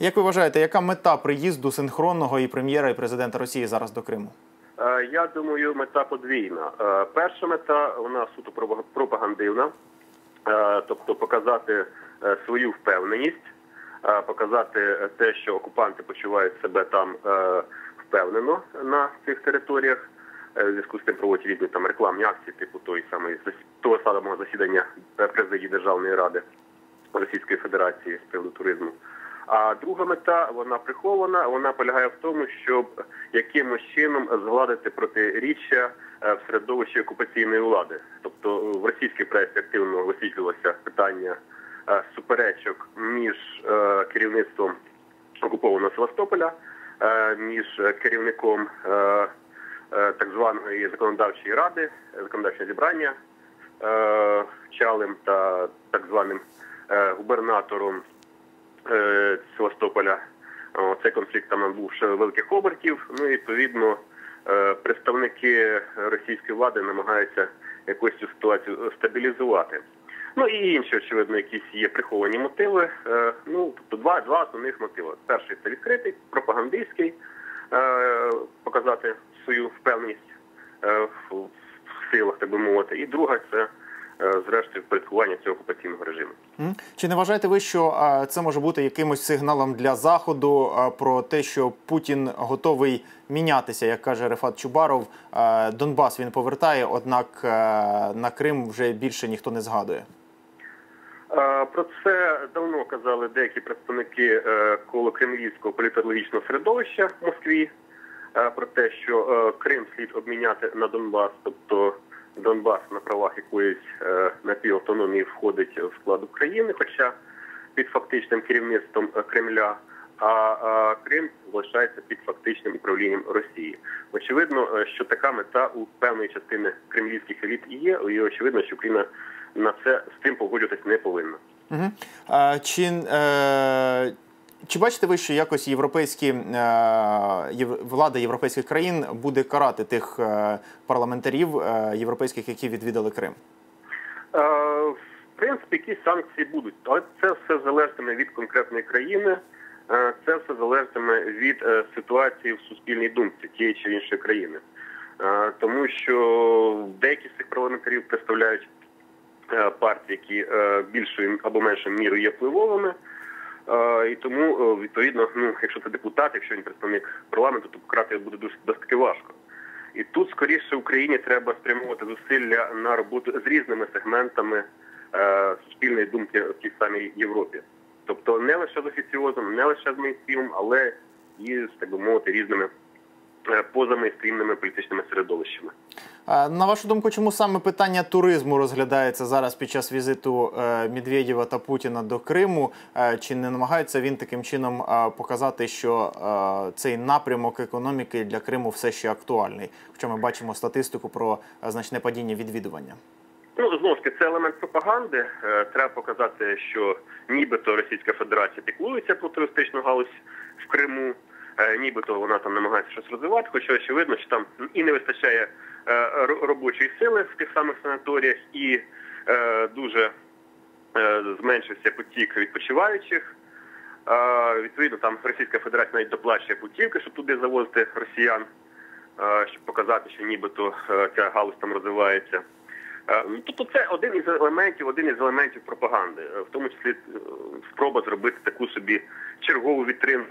Як ви вважаєте, яка мета приїзду синхронного і прем'єра і президента Росії зараз до Криму? Е, Я думаю, мета подвійна. Е, Перша мета вона суто пропаг- пропагандивна, Е, тобто показати свою впевненість, показати те, що окупанти почувають себе там впевнено на цих територіях. В зв'язку з тим проводять різні там рекламні акції, типу той зас- того самого засідання президії Державної ради Російської Федерації з приводу туризму. А друга мета вона прихована. Вона полягає в тому, щоб якимось чином згладити протиріччя е, в середовищі окупаційної влади. Тобто в російській пресі активно висвітлювалося питання е, суперечок між е, керівництвом окупованого Севастополя, між керівником так званої законодавчої ради, законодавчого зібрання Чалим та так званим губернатором Севастополя. О, Цей конфлікт там набув ще великих обертів. Ну і відповідно е, представники російської влади намагаються якось цю ситуацію стабілізувати. Ну і інші, очевидно, якісь є приховані мотиви. Е, Ну тобто два, два основних мотиви. Перший це відкритий, пропагандистський, е, показати свою впевненість е, в силах, так би мовити. І друга це е, зрештою впорядкування цього окупаційного режиму. Чи не вважаєте ви, що це може бути якимось сигналом для заходу про те, що Путін готовий мінятися, як каже Рефат Чубаров? Донбас він повертає, однак на Крим вже більше ніхто не згадує. Е, Про це давно казали деякі представники е, коло кремлівського політологічного середовища в Москві е, про те, що е, Крим слід обміняти на Донбас, тобто Донбас на правах якоїсь е, напівавтономії входить в склад України, хоча під фактичним керівництвом е, Кремля. А Крим залишається під фактичним управлінням Росії. Очевидно, е, що така мета у певної частини кремлівських еліт є, і очевидно, що Україна на це з тим погоджуватись не повинна. Угу. А, чи, е, чи бачите ви, що якось європейські е, влада європейських країн буде карати тих е, парламентарів е, європейських, які відвідали Крим? В принципі, якісь санкції будуть, але це все залежатиме від конкретної країни. Це все залежатиме від ситуації в суспільній думці тієї чи іншої країни. Тому що деякі з цих парламентарів представляють партії, які більшою або меншою мірою є впливовими. І тому, е, відповідно, ну, якщо це депутат, якщо він представник парламенту, то пократи буде досить, важко. І тут скоріше Україні треба спрямовувати зусилля на роботу з різними сегментами е, суспільної думки в тій самій Європі. Тобто не лише з офіціозом, не лише з мейнстрімом, але і з так би мовити різними е, позамейнстрімними політичними середовищами. На вашу думку, чому саме питання туризму розглядається зараз під час візиту е, Медведєва та Путіна до Криму? Е, Чи не намагається він таким чином показати, що цей напрямок економіки для Криму все ще актуальний? Хоча ми бачимо статистику про значне падіння відвідування. Ну знову ж таки, це елемент пропаганди. Треба показати, що нібито Російська Федерація піклується про туристичну галузь в Криму, нібито вона там намагається щось розвивати, хоча очевидно, що там і не вистачає е, робочої сили в тих самих санаторіях, і е, дуже е, зменшився потік відпочиваючих. Е, Відповідно, там Російська Федерація навіть доплачує путівки, щоб туди завозити росіян, е, щоб показати, що нібито е, ця галузь там розвивається. Е, ну, Тобто це один із елементів, один із елементів пропаганди, е, в тому числі е, спроба зробити таку собі чергову вітрину